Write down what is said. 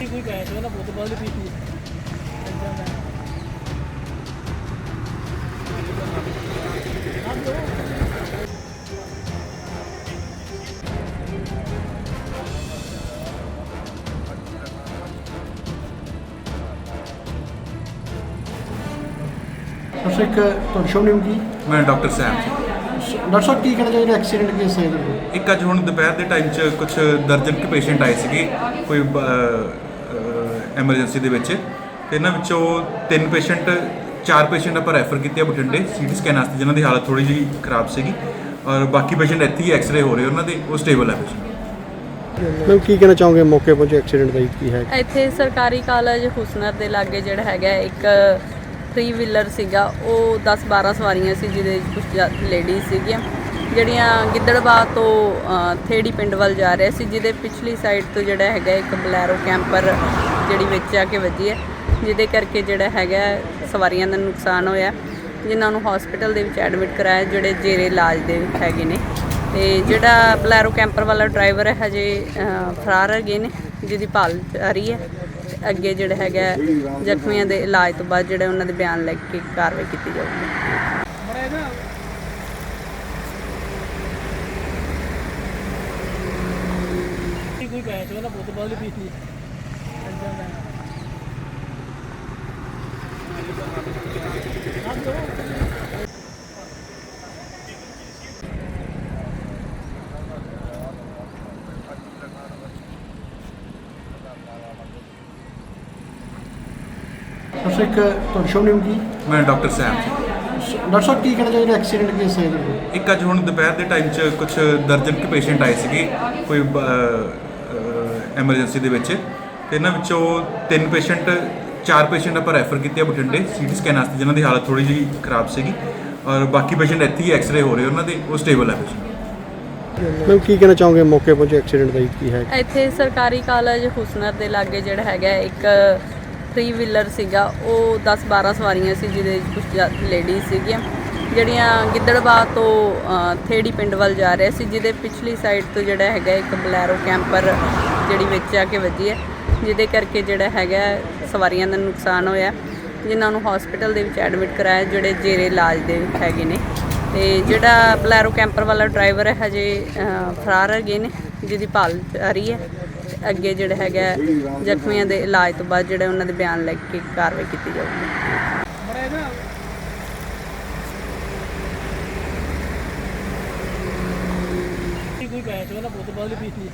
ਕੋਈ ਬੈਠ ਨਾ ਬਹੁਤ ਬਾਲੀ ਪੀਤੀ ਡਾਕਟਰ ਇੱਕ ਤੁਹਾਡਾ ਸ਼ੁਭ ਨਾਮ ਕੀ? ਮੈਂ ਡਾਕਟਰ ਸੈਮ। ਜੀ ਡਾਕਟਰ ਸਾਹਿਬ ਕੀ ਕਹਿਣਾ ਚਾਹੀਦਾ ਐਕਸੀਡੈਂਟ ਕੇਸ ਹੈ ਇਹਦਾ ਇੱਕ ਅੱਜ ਹੁਣ ਦੁਪਹਿਰ ਦੇ ਟਾਈਮ 'ਚ ਕੁਝ ਦਰਜਨ ਕੇ ਪੇਸ਼ੈਂਟ ਆਏ ਸੀਗੇ ਕੋਈ ਐਮਰਜੈਂਸੀ ਦੇ ਵਿੱਚ। ਤੇ ਇਹਨਾਂ ਵਿੱਚੋਂ ਤਿੰਨ ਪੇਸ਼ੈਂਟ ਚਾਰ ਪੇਸ਼ੈਂਟ ਆਪਾਂ ਰੈਫਰ ਕੀਤੇ ਆ ਬਠਿੰਡੇ ਸੀਟੀ ਸਕੈਨ ਵਾਸਤੇ ਜਿਨ੍ਹਾਂ ਦੀ ਹਾਲਤ ਥੋੜੀ ਜਿਹੀ ਖਰਾਬ ਸੀਗੀ। ਔਰ ਬਾਕੀ ਪੇਸ਼ੈਂਟ ਇੱਥੇ ਹੀ ਐਕਸ-ਰੇ ਹੋ ਰਹੇ ਉਹਨਾਂ ਦੇ ਉਹ ਸਟੇਬਲ ਹੈ ਪੇਸ਼ੈਂਟ ਮੈਂ ਕੀ ਕਹਿਣਾ ਚਾਹੋਗੇ ਮੌਕੇ ਪਹੁੰਚੇ ਐਕਸੀਡੈਂਟ ਦਾ ਕੀ ਹੈ? ਇੱਥੇ ਸਰਕਾਰੀ ਕਾਲਜ ਹੁਸਨਰ ਦੇ ਲਾਗੇ ਜਿਹੜਾ ਹੈਗਾ ਇੱਕ ਥ੍ਰੀ ਵੀਲਰ ਸੀਗਾ, ਉਹ 10 12 ਸਵਾਰੀਆਂ ਸੀ, ਜਿਹਦੇ ਵਿੱਚ ਕੁਝ ਲੇਡੀਜ਼ ਸੀਗੀਆਂ। ਜਿਹੜੀਆਂ ਗਿੱਦੜਬਾਹ ਤੋਂ ਥੇੜੀ ਪਿੰਡ ਵੱਲ ਜਾ ਰਹੇ ਸੀ, ਜਿਹਦੇ ਪਿਛਲੀ ਸਾਈਡ ਤੋਂ ਜਿਹੜਾ ਹੈਗਾ ਇੱਕ ਬਲੈਰੋ ਕੈਂਪਰ ਜਿਹੜੀ ਵਿੱਚ ਆ ਕੇ ਵੱਜੀ ਹੈ, ਜਿਹਦੇ ਕਰਕੇ ਜਿਹੜਾ ਹੈਗਾ ਸਵਾਰੀਆਂ ਦਾ ਨੁਕਸਾਨ ਹੋਇਆ। ਜਿਨ੍ਹਾਂ ਨੂੰ ਹਸਪੀਟਲ ਦੇ ਵਿੱਚ ਐਡਮਿਟ ਕਰਾਇਆ, ਜਿਹੜੇ ਜੇਰੇ ਇਲਾਜ ਦੇ ਹੈਗੇ ਨੇ। ਤੇ ਜਿਹੜਾ ਬਲੈਰੋ ਕੈਂਪਰ ਵਾਲਾ ਡਰਾਈਵਰ ਹੈ, ਹਜੇ ਫਰਾਰ ਹੈਗੇ ਨੇ, ਜਿਹਦੀ ਭਾਲ ਜਾਰੀ ਹੈ। ਅੱਗੇ ਜਿਹੜਾ ਹੈਗਾ ਜ਼ਖਮੀਆਂ ਦੇ ਇਲਾਜ ਤੋਂ ਬਾਅਦ ਜਿਹੜੇ ਉਹਨਾਂ ਦੇ ਬਿਆਨ ਲੈ ਕੇ ਕਾਰਵਾਈ ਕੀਤੀ ਜਾਊਗੀ। ਕੋਈ ਬੈਠ ਨਾ ਬਹੁਤ ਬਾਲੀ ਪੀਤੀ ਡਾਕਟਰ ਇੱਕ ਤੁਹਾਡਾ ਸ਼ੁਭ ਨਾਮ ਕੀ? ਮੈਂ ਡਾਕਟਰ ਸੈਮ। ਡਾਕਟਰ ਸਾਹਿਬ ਕੀ ਕਹਿਣਾ ਚਾਹੀਦਾ ਐਕਸੀਡੈਂਟ ਕੇਸ ਹੈ ਇਹਦਾ ਇੱਕ ਅੱਜ ਹੁਣ ਦੁਪਹਿਰ ਦੇ ਟਾਈਮ 'ਚ ਕੁਝ ਦਰਜਨ ਕੇ ਪੇਸ਼ੈਂਟ ਆਏ ਸੀਗੇ ਕੋਈ ਐਮਰਜੈਂਸੀ ਦੇ ਵਿੱਚ। ਤੇ ਇਹਨਾਂ ਵਿੱਚੋਂ ਤਿੰਨ ਪੇਸ਼ੈਂਟ ਚਾਰ ਪੇਸ਼ੈਂਟ ਆਪਾਂ ਰੈਫਰ ਕੀਤੇ ਆ ਬਠਿੰਡੇ ਸੀਟੀ ਸਕੈਨ ਵਾਸਤੇ ਜਿਨ੍ਹਾਂ ਦੀ ਹਾਲਤ ਥੋੜੀ ਜਿਹੀ ਖਰਾਬ ਸੀਗੀ। ਔਰ ਬਾਕੀ ਪੇਸ਼ੈਂਟ ਇੱਥੇ ਹੀ ਐਕਸ-ਰੇ ਹੋ ਰਹੇ ਉਹਨਾਂ ਦੇ ਉਹ ਸਟੇਬਲ ਹੈ ਪੇਸ਼ੈਂਟ ਮੈਂ ਕੀ ਕਹਿਣਾ ਚਾਹੋਗੇ ਮੌਕੇ ਪਹੁੰਚੇ ਐਕਸੀਡੈਂਟ ਦਾ ਕੀ ਹੈ? ਇੱਥੇ ਸਰਕਾਰੀ ਕਾਲਜ ਹੁਸਨਰ ਦੇ ਲਾਗੇ ਜਿਹੜਾ ਹੈਗਾ ਹੈ, ਇੱਕ ਥ੍ਰੀ ਵੀਲਰ ਸੀਗਾ, ਉਹ 10 12 ਸਵਾਰੀਆਂ ਸੀ, ਜਿਹਦੇ ਵਿੱਚ ਕੁਝ ਲੇਡੀਜ਼ ਸੀਗੀਆਂ। ਜਿਹੜੀਆਂ ਗਿੱਦੜਬਾਹ ਤੋਂ ਥੇੜੀ ਪਿੰਡ ਵੱਲ ਜਾ ਰਹੇ ਸੀ, ਜਿਹਦੇ ਪਿਛਲੀ ਸਾਈਡ ਤੋਂ ਜਿਹੜਾ ਹੈਗਾ ਇੱਕ ਬਲੈਰੋ ਕੈਂਪਰ ਜਿਹੜੀ ਵਿੱਚ ਆ ਕੇ ਵੱਜੀ ਹੈ, ਜਿਹਦੇ ਕਰਕੇ ਜਿਹੜਾ ਹੈਗਾ ਸਵਾਰੀਆਂ ਦਾ ਨੁਕਸਾਨ ਹੋਇਆ। ਜਿਨ੍ਹਾਂ ਨੂੰ ਹਸਪੀਟਲ ਦੇ ਵਿੱਚ ਐਡਮਿਟ ਕਰਾਇਆ, ਜਿਹੜੇ ਜੇਰੇ ਇਲਾਜ ਦੇ ਹੈਗੇ ਨੇ। ਤੇ ਜਿਹੜਾ ਬਲੈਰੋ ਕੈਂਪਰ ਵਾਲਾ ਡਰਾਈਵਰ ਹੈ, ਹਜੇ ਫਰਾਰ ਹੈਗੇ ਨੇ, ਜਿਹਦੀ ਭਾਲ ਜਾਰੀ ਹੈ। ਅੱਗੇ ਜਿਹੜਾ ਹੈਗਾ ਜ਼ਖਮੀਆਂ ਦੇ ਇਲਾਜ ਤੋਂ ਬਾਅਦ ਜਿਹੜੇ ਉਹਨਾਂ ਦੇ ਬਿਆਨ ਲੈ ਕੇ ਕਾਰਵਾਈ ਕੀਤੀ ਜਾਊਗੀ। ਕੋਈ ਬੈਠ ਨਾ ਬਹੁਤ ਬਾਲੀ ਪੀਤੀ